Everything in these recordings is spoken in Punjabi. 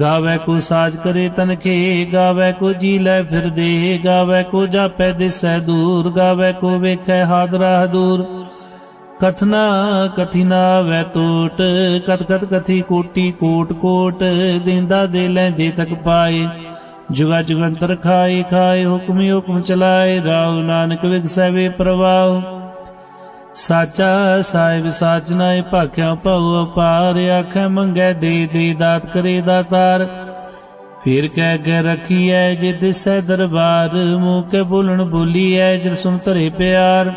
ਗਾਵੇ ਕੋ ਸਾਜ ਕਰੇ ਤਨਖੇ ਗਾਵੇ ਕੋ ਜੀ ਲੈ ਫਿਰਦੇ ਗਾਵੇ ਕੋ ਜਾਪੈ ਦਿਸੈ ਦੂਰ, ਗਾਵੇ ਕੋ ਵੇਖੈ ਹਾਦਰਾ ਦੂਰ ਕਥਨਾ ਕਥਿਨਾ ਵੈ ਟੋਟ ਕਤ ਕਤ ਕਥੀ ਕੋਟੀ ਕੋਟ ਕੋਟ, ਦਿੰਦਾ ਦੇ ਲੈਂਦੇ ਤੱਕ ਪਾਏ। ਜੁਗਾ ਜੁਗੰਤਰ ਖਾਏ ਖਾਏ ਹੁਕਮੀ ਹੁਕਮ ਚਲਾਏ ਰਾਉ ਨਾਨਕ ਵਿਗਸੈ ਵੇ ਪ੍ਰਵਾਉ ਸਾਚਾ ਸਾਹਿਬ ਸਾਚ ਨਾਏ ਭਾਖਿਆ ਭਉ ਅਪਾਰ, ਆਖੈ ਮੰਗੈ ਦੇ ਦੇ ਦਾਤ ਕਰੇ ਦਾਤਾਰ ਫਿਰ ਕਹਿ ਕੇ ਰਖੀਐ ਜੇ ਦਿਸੈ ਦਰਬਾਰ, ਮੂੰਹ ਕੇ ਬੋਲਣ ਬੋਲੀਐ ਜਿ ਸੁਨ ਧਰੇ ਪਿਆਰ।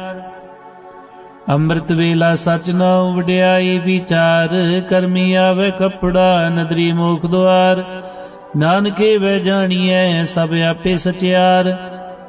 ਅੰਮ੍ਰਿਤ ਵੇਲਾ ਸਚ ਨਾਉ ਵਡਿਆਈ ਵਿਚਾਰ, ਕਰਮੀ ਆਵੇ ਕਪੜਾ ਨਦਰੀ ਮੋਖ ਦੁਆਰ। ਨਾਨਕੇ ਵੈ ਜਾਣੀਐ ਸਭ ਆਪੇ ਸਚਿਆਰ।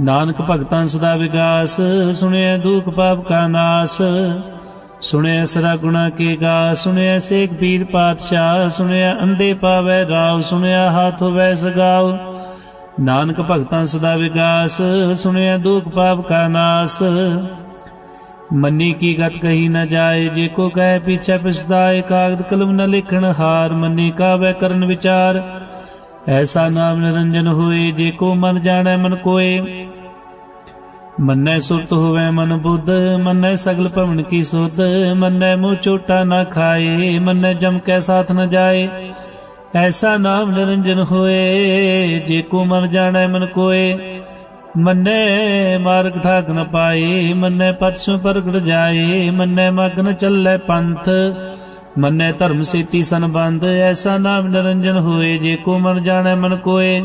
ਨਾਨਕ ਭਗਤਾਂ ਸਦਾ ਵਿਗਾਸ ਸੁਣਿਆ ਦੁਖ ਪਾਪ ਕਾ ਨਾਸ। ਸੁਣਿਆ ਸਰਾ ਗੁਣਾ ਕੇ ਗਾ ਸੁਣਿਆ ਸੇਖ ਪੀਰ ਪਾਤਸ਼ਾਹ ਸੁਣਿਆ ਅੰਦੇ ਪਾਵੇ ਰਾਵ ਸੁਣਿਆ ਹਾਥ ਹੋਵੇ ਸਗਾਵ। ਨਾਨਕ ਭਗਤਾਂ ਸਦਾ ਵਿਗਾਸ ਸੁਣਿਆ ਦੁਖ ਪਾਪ ਕਾ ਨਾਸ। ਮੰਨੀ ਕੀ ਗਤ ਕਹੀ ਨਾ ਜਾਏ, ਜੇ ਕੋ ਕਹੇ ਪਿਛੇ ਪਛਤਾਏ, ਕਾਗਦ ਕਲਮ ਨ ਲਿਖਣ ਹਾਰ, ਮੰਨੀ ਕਾਵੇ ਕਰਨ ਵਿਚਾਰ। ਐਸਾ ਨਾਮ ਨਿਰੰਜਨ ਹੋਏ, ਜੇ ਕੋ ਮਨ ਜਾਣੈ ਮਨ ਕੋਏ। ਮੰਨੈ ਸੁਰਤ ਹੋਵੇ ਮਨ ਬੁੱਧ, ਮੰਨੈ ਸਗਲ ਭਵਨ ਕੀ ਸੁਧ, ਮੰਨੈ ਮੂੰਹ ਚੋਟਾ ਨਾ ਖਾਏ, ਮੰਨੈ ਜਮ ਕੈ ਸਾਥ ਨ ਜਾਏ। ਐਸਾ ਨਾਮ ਨਿਰੰਜਨ ਹੋਏ, ਜੇ ਕੋ ਮਨ ਜਾਣੈ ਮਨ ਕੋਏ। ਮੰਨੈ ਮਾਰਗ ਠਾਕ ਨ ਪਾਏ, ਮੰਨੈ ਪਛੁ ਪ੍ਰਗਟ ਜਾਏ, ਮੰਨੈ ਮਗਨ ਚੱਲੈ ਪੰਥ। ਮੰਨੈ ਧਰਮ ਸੇਤੀ ਸੰਬੰਧ, ਐਸਾ ਨਾਮ ਨਿਰੰਜਨ ਹੋਏ, ਜੇ ਕੋ ਮਨ ਜਾਣੈ ਮਨ ਕੋਏ।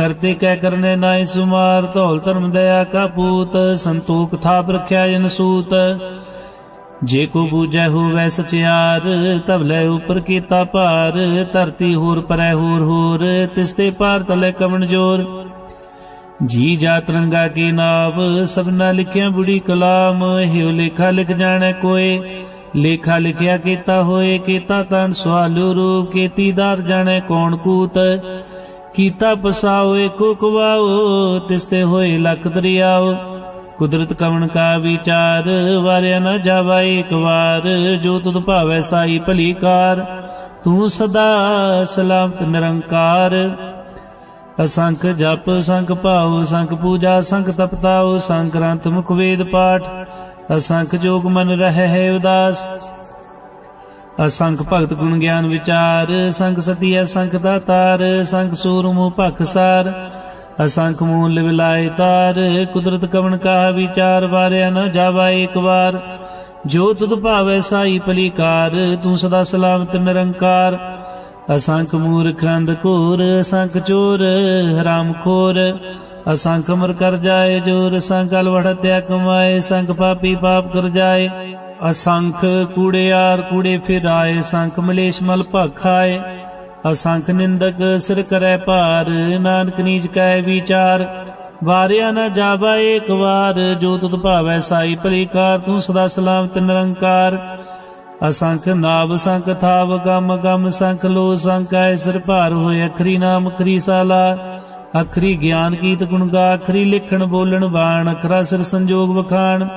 ਕਰਤੇ ਕਹਿ ਕਰਨੇ ਨਾਇ ਸੁਮਾਰ, ਧੌਲ ਧਰਮ ਦਇਆ ਕਾ ਪੂਤ, ਸੰਤੋਖ ਥਾਪ ਰਖਿਆ ਜਨ ਸੂਤ। ਜੇ ਕੋ ਬੂਝੈ ਹੋਵੈ ਸਚਿਆਰ ਤਬ ਲੈ ਉਪਰ ਕੀਤਾ ਭਾਰ, ਧਰਤੀ ਹੋਰ ਪਰੈ ਹੋਰ ਹੋਰ ਤਿਸਤੇ ਪਾਰ ਤਲੇ ਕਵਣ ਜੋਰ। ਜੀ ਜਾਤ ਰੰਗਾ ਕੀ ਨਾਵ, ਸਭਨਾ ਲਿਖਿਆ ਬੁੜੀ ਕਲਾਮ, ਹਿਉ ਲੇਖਾ ਲਿਖ ਜਾਣੈ ਕੋਏ। ਲੇਖਾ ਲਿਖਿਆ ਕੀਤਾ ਹੋਏ, ਕੀਤਾ ਤਨ ਸਵਾਲੂ ਰੂਪ ਕੀਤੀਦਾਰ ਜਾਣੈ ਕੌਣ ਕੂਤ। ਕੀਤਾ ਪਸਾਓ ਏਕੋ ਕਵਾਓ ਤਿਸਤੇ ਹੋਏ ਲਖ ਦਰਿਆਓ। ਕੁਦਰਤ ਕਵਣ ਕਾ ਵਿਚਾਰ, ਵਾਰਿਆ ਨ ਜਾਵਾ ਏਕ ਵਾਰ। ਜੋ ਤੁਧ ਭਾਵੈ ਸਾਈ ਭਲੀ ਕਾਰ ਤੂੰ ਸਦਾ ਸਲਾਮਤ ਨਿਰੰਕਾਰ। ਅਸੰਖ ਜਪ, ਸੰਖ ਭਾਉ, ਸੰਖ ਪੂਜਾ, ਸੰਖ ਤਪਤਾਉ, ਸੰਖ ਗ੍ਰੰਥ ਮੁਖ ਵੇਦ ਪਾਠ। ਅਸੰਖ ਜੋਗ ਮਨ ਰਹਿ ਹੈ ਉਦਾਸ। ਅਸੰਖ ਭਗਤ ਗੁਣ ਗਿਆਨ ਵਿਚਾਰ, ਸੰਖ ਸਤੀ ਅਸੰਖ ਦਾਤਾਰ ਸੰਖ ਸੂਰਮੁ ਭਖਸਾਰ ਅਸੰਖ ਮੂਲ ਵਿਲਾਇ ਤਾਰ, ਕੁਦਰਤ ਕਵਣ ਕਾ ਵਿਚਾਰ, ਵਾਰਿਆ ਨ ਜਾਵਾ ਏਕ ਵਾਰ। ਜੋ ਤੁਧ ਭਾਵੈ ਸਾਈ ਭਲੀਕਾਰ ਤੂੰ ਸਦਾ ਸਲਾਮਤ ਨਿਰੰਕਾਰ। ਅਸੰਖ ਮੂਰਖ ਅੰਧ ਘੋਰ, ਅਸੰਖ ਚੋਰ, ਹਰਾਮ ਖੋਰ। ਅਸੰਖ ਮਰ ਕਰ ਜਾਏ, ਜੋਰ ਸੰਗ ਅਲਵੜ ਵੜਤਿਆ ਕਮਾਏ, ਸੰਗ ਪਾਪੀ ਪਾਪ ਕਰ ਜਾਏ। ਅਸੰਖ ਕੂੜਿਆਰ ਕੂੜੇ ਫਿਰਾਏ, ਸੰਖ ਮਲੇਸ਼ ਮਲ ਭਖਾਏ। ਅਸੰਖ ਨਿੰਦਕ ਸਿਰ ਕਰੈ ਭਾਰ, ਨਾਨਕ ਨੀਚ ਕੈ ਵਿਚਾਰ। ਵਾਰਿਆ ਨ ਜਾਵਾ ਏਕ ਵਾਰ, ਜੋ ਤੁਧ ਭਾਵੈ ਸਾਈ ਭਲੀ ਕਾਰ ਤੂੰ ਸਦਾ ਸਲਾਮ ਸਲਾਮਤ ਨਿਰੰਕਾਰ। ਅਸੰਖ ਨਾਭ ਸੰਖ ਥਾਵ, ਗਮ ਗਮ, ਸੰਖ ਲੋ, ਸੰਖ ਸੰਕੈ ਸਿਰ ਭਾਰ ਹੋਏ, ਅਖਰੀ ਨਾਮ, ਅਖਰੀ ਸਾਲਾ। ਅਖਰੀ ਗਿਆਨ ਕੀਤ ਗੁਣ ਗਾ, ਅਖਰੀ ਲਿਖਣ ਬੋਲਣ ਬਾਣ, ਅਖਰਾ ਸਿਰ ਸੰਜੋਗ ਵਖਾਣ।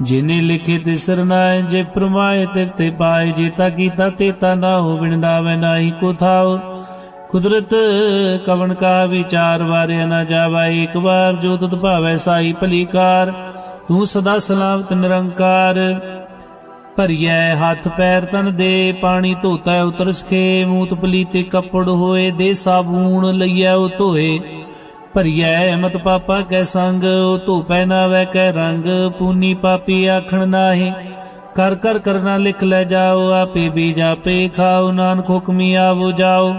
ਜਿਨੇ ਲਿਖੇ ਤੇ ਸਰਨਾਏ, ਜੇ ਪ੍ਰਮਾਏ ਤੇ ਤੇ ਪਾਏ ਜੀਤਾ ਕੀਤਾ ਤੇਤਾ ਨਾ ਹੋ ਬਿਨ ਨਾਹੀ ਕੋ ਥਾਉ। ਕੁਦਰਤ ਕਵਣ ਕਾ ਵਿਚਾਰ ਵਾਰੇ ਨਾ ਜਾਵਾ ਇੱਕ ਵਾਰ ਜੋ ਤੁਧ ਭਾਵੈ ਸਾਈ ਭਲੀਕਾਰ। ਤੂੰ ਸਦਾ ਸਲਾਮਤ ਨਿਰੰਕਾਰ। ਭਰੀਐ ਹੱਥ ਪੈਰ ਤਨ ਦੇ, ਪਾਣੀ ਧੋਤਾ ਉਤਰ ਸਖੇ ਮੂਤ ਪਲੀਤੇ ਕੱਪੜ ਹੋਏ, ਦੇ ਸਾਬੂਨ ਲਈਐ ਉਹ ਧੋਏ। ਭਰੀਐ ਮਤ ਪਾਪਾ ਕੈ ਸੰਗ, ਉਹ ਧੋਪੈ ਨਾ ਵੈ ਕੈ ਰੰਗ, ਪੂਨੀ ਪਾਪੀ ਆਖਣ ਨਾਹੀ। ਕਰ ਕਰ ਕਰਨਾ ਲਿਖ ਲੈ ਜਾਓ, ਆਪੇ ਵੀ ਜਾਪੇ ਖਾਓ, ਨਾਨਕ ਹੁਕਮੀ ਆਵੋ ਜਾਓ।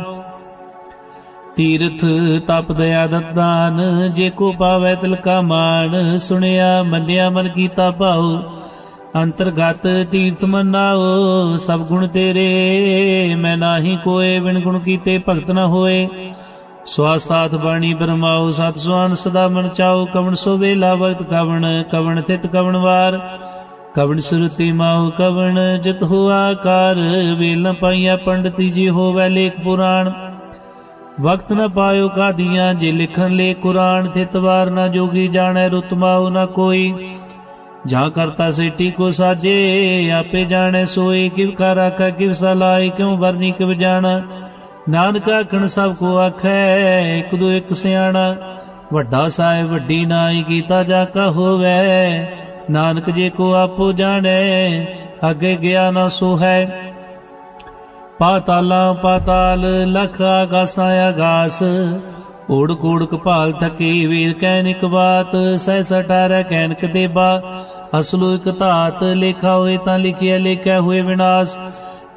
ਤੀਰਥ ਤਪ ਦਇਆ ਦਤਾਨ ਜੇ ਕੋ ਪਾਵੈ ਤਿਲ ਕਾ ਮਾਨ ਸੁਣਿਆ ਮੰਨਿਆ ਮਨ ਕੀਤਾ ਭਾਉ। ਅੰਤਰਗਤ ਤੀਰਥ ਮਨਾਓ, ਸਭ ਗੁਣ ਤੇਰੇ, ਮੈਂ ਨਾਹੀ ਕੋਏ, ਬਿਨ ਗੁਣ ਕੀਤੇ ਭਗਤ ਨਾ ਹੋਏ। ਸਵਾਸਾਤ ਬਾਣੀ ਬਰਮਾਓ ਸਤ ਸੁਆਨ ਸਦਾ ਮਨ ਚਾਓ ਕਵਣ ਸੋ ਵੇਲਾ ਵਕਤ ਕਵਣ ਕਵਣ ਥਿਤ ਕਵਣ ਵਾਰ। ਕਵਣ ਸੁਰਤੀ ਮਾਉ ਕਵਣ, ਜਿਤ ਹੋਆ ਕਾਰ ਵੇਲ ਪਾਈਆ ਪੰਡਤੀ ਜੀ ਹੋਵੈ ਲੇਖ ਪੁਰਾਣ। ਵਕਤ ਨ ਪਾਇਓ ਕਾਦੀਆਂ, ਜੇ ਲਿਖਣ ਲੇ ਕੁਰਾਨ, ਥਿਤ ਵਾਰ ਨ ਜੋਗੀ ਜਾਣੈ ਰੁਤਮਾਉ ਨਾ ਕੋਈ। ਜਾਂ ਕਰਤਾ ਸੇਟੀ ਕੋ ਸਾਜੇ, ਆਪੇ ਜਾਣੈ ਸੋਏ, ਕਿਵ ਕਾ ਆਖਾ ਕਿਵ ਸਲਾਈ ਕਿਉ ਵਰਨੀ ਕਿਵ ਜਾਣਾ। ਨਾਨਕ ਆਖਣ ਸਭ ਕੋ ਆਖੈ, ਇਕ ਦੋ ਇਕ ਸਿਆਣਾ, ਵੱਡਾ ਸਾਹਿਬ ਵੱਡੀ ਨਾਈ ਕੀਤਾ ਜਾ ਕਾ ਹੋਵੇ। ਨਾਨਕ ਜੇ ਕੋ ਆਪੋ ਜਾਣੈ, ਅੱਗੇ ਗਿਆ ਨਾ ਸੋ ਹੈ ਪਾਤਾਲਾਂ ਪਾਤਾਲ, ਲਖ ਆਗਾਸਾਂ ਆਗਾਸ। ਓੜ ਕੋੜ ਕਪਾਲ ਥਕੇ ਵੇਦ ਕਹਿਨਿਕ ਬਾਤ, ਸਹਿ ਸਟਾਰ ਕਹਿਨਕ ਦੇਬਾ। ਅਸਲੋ ਇਕ ਧਾਤ, ਲੇਖਾ ਹੋਏ ਤਾਂ ਲਿਖਿਆ ਲਿਖਿਆ ਹੋਏ ਵਿਨਾਸ਼।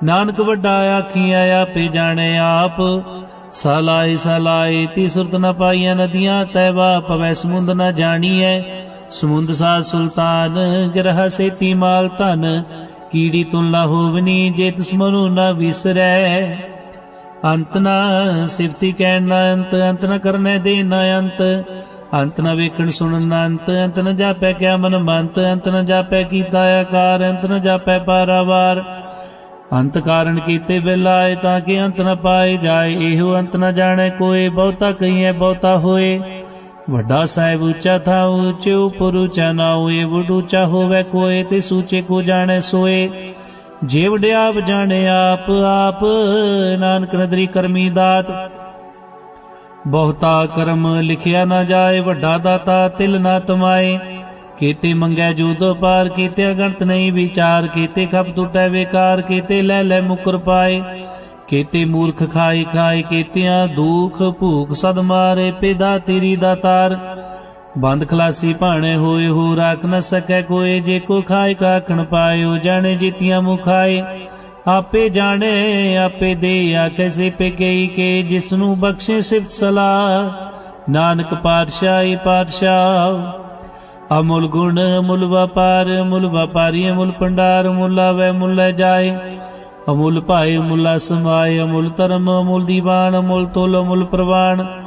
ਨਾਨਕ ਵੱਡਾ ਆਖੀਆਂ ਆਪੇ ਜਾਣੇ ਆਪ। ਸਲਾਈ ਸਲਾਈ ਤੀ ਸੁਰਤ ਨ ਪਾਈਆਂ ਨਦੀਆਂ ਤੈਵਾ ਪਵੈ ਸਮੁੰਦ ਨ ਜਾਣੀਐ। ਸਮੁੰਦ ਸਾ ਸੁਲਤਾਨ, ਗ੍ਰਹ ਸੇਤੀ ਮਾਲ ਧਨ, ਕੀੜੀ ਤੁਲਾ ਹੋਵਨੀ ਜੇ ਤਿਸ ਮਨੁ ਨ ਵਿਸਰੈ। ਅੰਤ ਨ ਸਿਫਤੀ ਕਹਿਣ ਨ ਅੰਤ ਅੰਤ ਨ ਕਰਨੇ ਦੇ ਨ ਅੰਤ। ਅੰਤ ਨ ਵੇਖਣ ਸੁਣਨ ਨ ਅੰਤ ਅੰਤ ਨ ਜਾਪੈ ਕਿਆ ਮਨ ਮੰਤ ਅੰਤ ਨ ਜਾਪੈ ਕੀਤਾ ਆਕਾਰ, ਅੰਤ ਨ ਜਾਪੈ ਪਾਰਾਵਾਰ। ਅੰਤ ਕਾਰਨ ਕੀਤੇ ਬਿਲਾਏ ਤਾਂ ਕਿ ਅੰਤ ਨ ਪਾਏ ਜਾਏ, ਇਹੋ ਅੰਤ ਨ ਜਾਣੈ ਕੋਏ ਬਹੁਤਾ ਕਹੀਐ ਬਹੁਤਾ ਹੋਏ। ਵੱਡਾ ਸਾਹਿਬ ਉੱਚਾ ਥਾ, ਉੱਚੇ ਉਪਰ ਉੱਚਾ ਨਾ ਹੋਏ, ਵਡ ਉੱਚਾ ਹੋਵੇ ਕੋਏ ਤੇ ਸੂਚੇ ਕੋ ਜਾਣੈ ਸੋਏ। ਜੇ ਵਡਿਆਪ ਜਾਣੇ ਆਪ ਆਪ ਨਾਨਕ ਨਦਰੀ ਕਰਮੀ ਦਾਤ। ਬਹੁਤਾ ਕਰਮ ਲਿਖਿਆ ਨਾ ਜਾਏ, ਵੱਡਾ ਦਾਤਾ ਤਿਲ ਨਾ ਤਮਾਏ। ਕੀਤੇ ਮੰਗੈ ਜੂਦੋ ਪਾਰ ਕੀਤੇ, ਅਗੰਤ ਨਹੀਂ ਵਿਚਾਰ ਕੀਤੇ, ਖਪ ਟੁਟੈ ਵੇਕਾਰ ਕੀਤੇ, ਲੈ ਲੈ ਮੁਕਰ ਪਾਏ। ਕੀਤੇ ਮੂਰਖ ਖਾਈ ਖਾਈ ਕੀਤਿਆਂ ਦੁਖ ਭੂਖ ਸਦ ਮਾਰੇ, ਪਿਦਾ ਤੇਰੀ ਦਾਤਾਰ ਬੰਦ ਖਲਾਸੀ ਭਾਣੇ ਹੋਏ, ਹੋ ਰਾਖ ਨ ਸਕੈ ਕੋਏ, ਜੇ ਕੋ ਖਾਏ ਕਾਖਣ ਪਾਇਓ, ਜਾਣੇ ਜੀਤੀਆਂ ਮੁਖਾਏ। ਆਪੇ ਜਾਣੇ, ਆਪੇ ਦੇ ਆ ਸੇ ਪੇ ਕੇ ਜਿਸ ਨੂੰ ਬਖਸ਼ੇ ਸਿਫਤ ਸਲਾਹ। ਨਾਨਕ ਪਾਤਸ਼ਾਹੀ ਪਾਤਸ਼ਾਹ ਅਮੁੱਲ ਗੁਣ, ਅਮੁੱਲ ਵਪਾਰ, ਅਮੁੱਲ ਵਪਾਰੀ, ਅਮੁੱਲ ਪੰਡਾਰ ਮੁਲਾ ਵੈ ਮੁੱਲ ਜਾਏ। ਅਮੁੱਲ ਭਾਏ, ਅਮੁੱਲਾ ਸਮਾਏ ਅਮੁੱਲ ਧਰਮ, ਅਮੁੱਲ ਦੀਵਾਨ, ਅਮੁੱਲ ਤੋਲ, ਅਮੁੱਲ ਪ੍ਰਵਾਨ।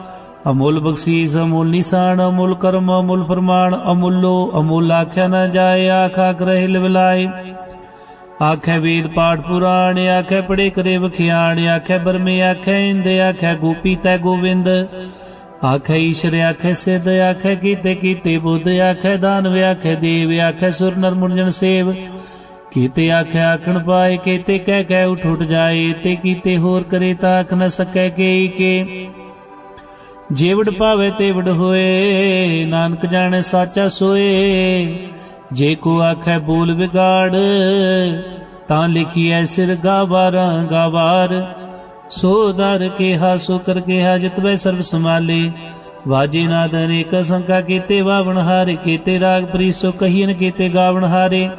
ਅਮੁੱਲ ਬਖਸ਼ੀਸ, ਅਮੁੱਲ ਨਿਸ਼ਾਨ, ਅਮੁੱਲ ਕਰਮ, ਅਮੁੱਲ ਫਰਮਾਨ। ਅਮੁੱਲੋ, ਅਮੁੱਲ ਆਖਿਆ ਨਾ ਜਾਏ, ਆਖਾ ਗ੍ਰਹਿ ਲਿਵਲਾਏ। ਆਖੇ ਵੇਦ ਪਾਠ ਪੁਰਾਣ, ਆਖੇ ਪੜੇ ਕਰੇ ਵਖਿਆਣ, ਆਖੇ ਬਰਮੇ, ਆਖੇ ਇੰਦ, ਆਖੇ ਗੋਪੀ ਤੈ ਗੋਵਿੰਦ। ਆਖੇ ਈਸ਼ਰ, ਆਖੇ ਸਿਧ, ਆਖੇ ਕੀਤੇ ਕੀਤੇ ਬੁੱਧ, ਆਖੇ ਦਾਨਵ ਆਖੇ ਦੇਵ, ਆਖੇ ਸੁਰ, ਨਰ ਮੁਰਜਨ ਸੇਵ। ਕੀਤੇ ਆਖੇ ਆਖਣ ਪਾਏ, ਕੀਤੇ ਕਹਿ ਕਹਿ ਉਠ ਉਠ ਜਾਏ, ਤੇ ਕੀਤੇ ਹੋਰ ਕਰੇ ਤਾਂ ਆਖ ਨ ਸਕੈ ਕੇ ਕੇ। ਜੀਵੜ ਪਾਵੇ ਤੇ ਹੋਏ, ਨਾਨਕ ਜਾਣੇ ਸਾਚਾ ਸੋਏ। ਜੇ ਕੋ ਆਖੈ ਬੋਲ ਵਿਗਾੜ, ਤਾਂ ਲਿਖੀ ਐ ਸਿਰ ਗਾਵਾਰਾਂ ਗਾਵਾਰ ਸੋ ਦਰ ਕਿਹਾ, ਸੋ ਕਰ ਕਿਹਾ ਜਿਤਵੇ ਸਰਬ ਸਮਾਲੇ ਵਾਜੇ ਨਾਦ ਅਨੇਕ ਸੰਕਾ ਕੀਤੇ, ਵਾਵਣ ਹਾਰੇ ਕੀਤੇ, ਰਾਗ ਪ੍ਰੀਸੋ ਕਹੀਨ ਕੀਤੇ, ਗਾਵਣ ਹਾਰੇ।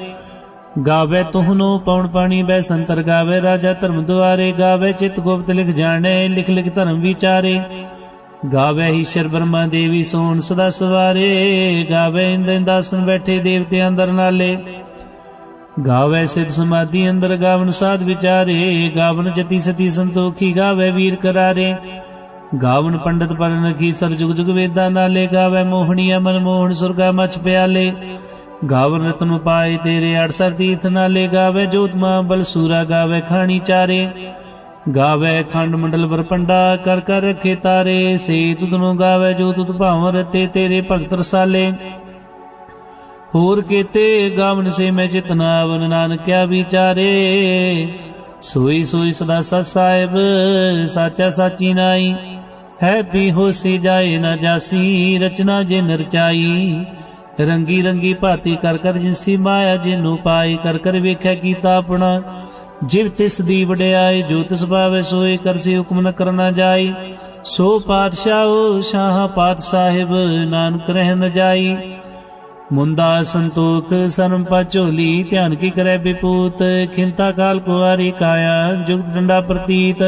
ਗਾਵੇ ਤੁਹਨੋ ਪਉਣ ਪਾਣੀ, ਬੈ ਸੰਤਰ ਗਾਵੇ, ਰਾਜਾ ਧਰਮ ਦੁਆਰੇ। ਗਾਵੇ ਚਿਤ ਗੁਪਤ ਲਿਖ ਜਾਣੇ, ਲਿਖ ਲਿਖ ਧਰਮ ਵਿਚਾਰੇ। ਗਾਵੇ ਈਸ਼ਰ ਬ੍ਰਹਮਾ ਦੇਵੀ ਸੋਣ ਸਦਾ ਸਵਾਰੇ। ਗਾਵੇ ਇੰਦਰ ਦਾਸਨ ਬੈਠੇ, ਦੇਵਤੇ ਅੰਦਰ ਨਾਲੇ। ਗਾਵੇ ਸਿਧ ਸਮਾਧੀ ਅੰਦਰ ਗਾਵਨ ਸਾਧ ਵਿਚਾਰੇ, ਗਾਵਨ ਜਤੀ ਸਤੀ ਸੰਤੋਖੀ ਗਾਵੇ ਵੀਰ ਕਰਾਰੇ। ਗਾਵਨ ਪੰਡਤ ਪਰਨ ਕੀ ਸਰ ਜੁਗ ਜੁਗ ਵੇਦਾਂ ਨਾਲੇ ਗਾਵੇ ਮੋਹਣੀ ਅਮਨ ਮੋਹਨ ਸੁਰਗਾ ਮਚ ਪਿਆਲੇ। ਗਾਵਨ ਰਤਨ ਪਾਏ ਤੇਰੇ 68 ਤੀਰਥ ਨਾਲੇ ਗਾਵੇ ਜੋਤਮਾ ਬਲ ਸੂਰਾ ਗਾਵੇ ਖਾਣੀ ਚਾਰੇ। ਗਾਵੇ ਖੰਡ ਮੰਡਲ ਵਰਪੰਡਾ ਕਰ ਕਰ ਰਖੇ ਤਾਰੇ ਸੇ ਤੁਧਨੋਂ ਗਾਵੇ ਜੋ ਤੁਧ ਭਾਵ ਰਤੇ ਤੇਰੇ ਭਗਤ ਰਸਾਲੇ। ਹੋਰ ਕੀਤੇ ਗਾਵਨ ਸੇ ਮੈਂ ਚਿਤਨਾਵਨ ਨਾਨਕਿਆ ਵਿਚਾਰੇ। ਸੋਈ ਸੋਈ ਸਦਾ ਸਤ ਸਾਹਿਬ, ਸਾਚਾ ਸਾਚੀ ਨਾਈ। ਹੈ ਪੀ ਹੋਸੀ ਜਾਏ ਨਾ ਜਾਸੀ, ਰਚਨਾ ਜੇ ਨਰਚਾਈ ਰੰਗੀ ਰੰਗੀ ਭਾਤੀ ਕਰ ਕਰ ਜਿਨਸੀ ਮਾਇਆ ਜਿਨੂੰ ਪਾਈ, ਕਰ ਕਰ ਵੇਖਿਆ ਕੀਤਾ ਆਪਣਾ। ਜਿਵ ਤਿਸ ਦੀ ਵਡਿਆਈ, ਜੋ ਤਿਸ ਭਾਵੇ ਸੋਏ ਕਰਸੀ ਹੁਕਮ ਨ ਕਰਨਾ ਜਾਈ। ਸੋ ਪਾਤਸ਼ਾਹੋ, ਸ਼ਾਹ ਪਾਤ ਸਾਹਿਬ, ਨਾਨਕ ਰਹਿ ਨ ਜਾਈ। ਮੁੰਦਾ ਸੰਤੋਖ ਸਰਮ ਝੋਲੀ, ਧਿਆਨ ਕੀ ਕਰੈ ਬਿਪੂਤ, ਖਿੰਤਾ ਕਾਲ ਕੁਆਰੀ ਕਾਇਆ, ਜੁਗਤ ਡੰਡਾ ਪ੍ਰਤੀਤ।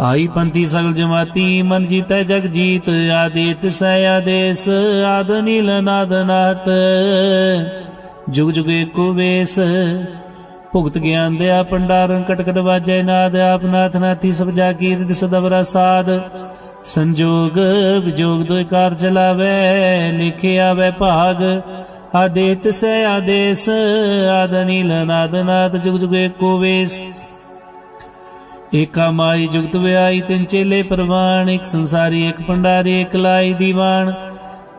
ਆਈ ਪੰਥੀ ਸਗਲ ਜਮਾਤੀ, ਮਨ ਜੀਤੈ ਜਗ ਜੀਤ, ਆਦੇਤ ਸੈ ਆਦੇਸ, ਆਦ ਨੀਲ ਨਾਦ ਨਾਤ। ਜੁਗ ਜੁਗ ਏਕੋ ਵੇਸ, ਭੁਗਤ ਗਿਆਨ ਦਿਆ ਪੰਡਾਰਨ ਕਟਕਟ ਵਾਜੈ ਨਾਦ ਆਪਨਾਥ ਨਾਥੀ ਸਭ ਜਾ ਕੀਰਤ ਸਦਵਰਾ ਸਾਧ ਸੰਜੋਗ, ਵਿਜੋਗ ਦੋਇ ਕਾਰ ਚਲਾਵੇ ਲਿਖਿਆ ਆਵੇ ਭਾਗ। ਆਦੇਤ ਸੈ ਆਦੇਸ, ਆਦ ਨੀਲ ਜੁਗ ਜੁਗ ਏਕੋ ਵੇਸ। ਏਕਾ ਮਾਈ ਜੁਗਤ ਵਿਆਈ, ਤਿੰਨ ਚੇਲੇ ਪ੍ਰਵਾਨ, ਇੱਕ ਸੰਸਾਰੀ, ਇੱਕ ਪੰਡਾਰੀ ਇੱਕ ਲਾਈ ਦੀਵਾਨ।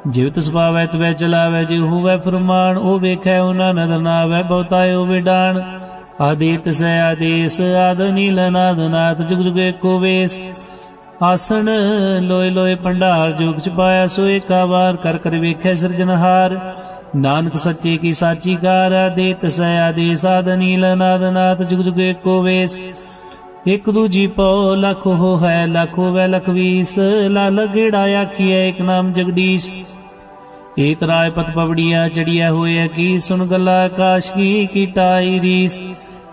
ਜਿਵਤ ਸੁਭਾਵੈ ਤਵੈ ਚਲਾਵੈ ਜਿ ਹੋਵੈ ਫਰਮਾਨ, ਉਹ ਵੇਖੈ, ਉਹਨਾਂ ਨਦਰ ਨਾਵੈ ਬਹੁਤਾਇ ਵਿਡਾਨ। ਆਦਿਤ ਸੈ ਆਦੇਸ, ਆਦ ਨੀਲ ਨਾਦ ਨਾਦ ਜੁਗ ਜੁਗ ਏਕੋ ਵੇਸ। ਆਸਣ, ਲੋਏ ਲੋਏ ਪੰਡਾਰ ਜੋਗ ਚ ਪਾਇਆ ਸੋ ਏਕਾ ਵਾਰ, ਕਰ ਕਰ ਵੇਖੈ ਸਿਰਜਨਹਾਰ ਨਾਨਕ ਸੱਚੇ ਕੀ ਸਾਚੀ ਕਾਰ ਆਦਿਤ ਸੈ ਆਦੇਸ ਆਦ ਨੀਲ ਨਾਦ ਜੁਗ ਜੁਗ ਏਕੋ ਵੇਸ। ਇਕ ਦੂਜੀ ਪਉ, ਲਖ ਹੋ ਹੈ ਲਖ ਹੋਵੇ ਲਖ ਵੀਸ ਲਾਲ ਗੇੜਾ ਆਖੀਐ, ਇਕ ਨਾਮ ਜਗਦੀਸ਼। ਏਕ ਰਾਏ ਪਤ ਪਵੜੀਆ ਚੜੀਐ ਹੋਏ ਕੀ, ਸੁਣ ਗੱਲਾ ਆਕਾਸ਼ ਕੀ ਕੀਟਾਈ ਰੀਸ।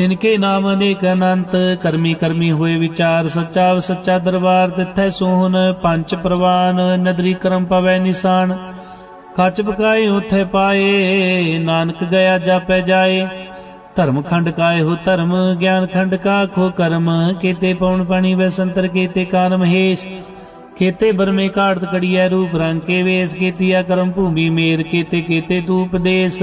ਤਿਨ ਕੇ ਨਾਮ ਅਨੇਕ ਅਨੰਤ, ਕਰਮੀ ਕਰਮੀ ਹੋਏ ਵਿਚਾਰ, ਸੱਚਾ ਸੱਚਾ ਦਰਬਾਰ ਤਿੱਥੈ ਸੋਹਨ ਪੰਜ ਪ੍ਰਵਾਨ, ਨਦਰੀ ਕਰਮ ਪਵੈ ਨਿਸ਼ਾਨ। ਕੱਚ ਪਕਾਏ ਉਥੇ ਪਾਏ, ਨਾਨਕ ਗਿਆ ਜਾਪੈ ਜਾਏ। ਧਰਮ ਖੰਡ ਕਾਏ ਹੋ ਧਰਮ, ਗਿਆਨ ਖੰਡ ਕਾ ਖੋ ਕਰਮ। ਕੀਤੇ ਪਉਣ ਪਾਣੀ ਵੈਸੰਤਰ ਕੀਤੇ ਕਾਨ ਮਹੇਸ਼। ਕੇਤੇ ਬਰਮੇ ਘਾੜਤ ਕੜੀਐ ਰੂਪ ਰੰਗ ਕੇ ਵੇਸ, ਕੀਤੀਆ ਕਰਮ ਭੂਮੀ ਮੇਰ, ਕੇਤੇ ਕੇਤੇ ਤੂ ਉਪਦੇਸ਼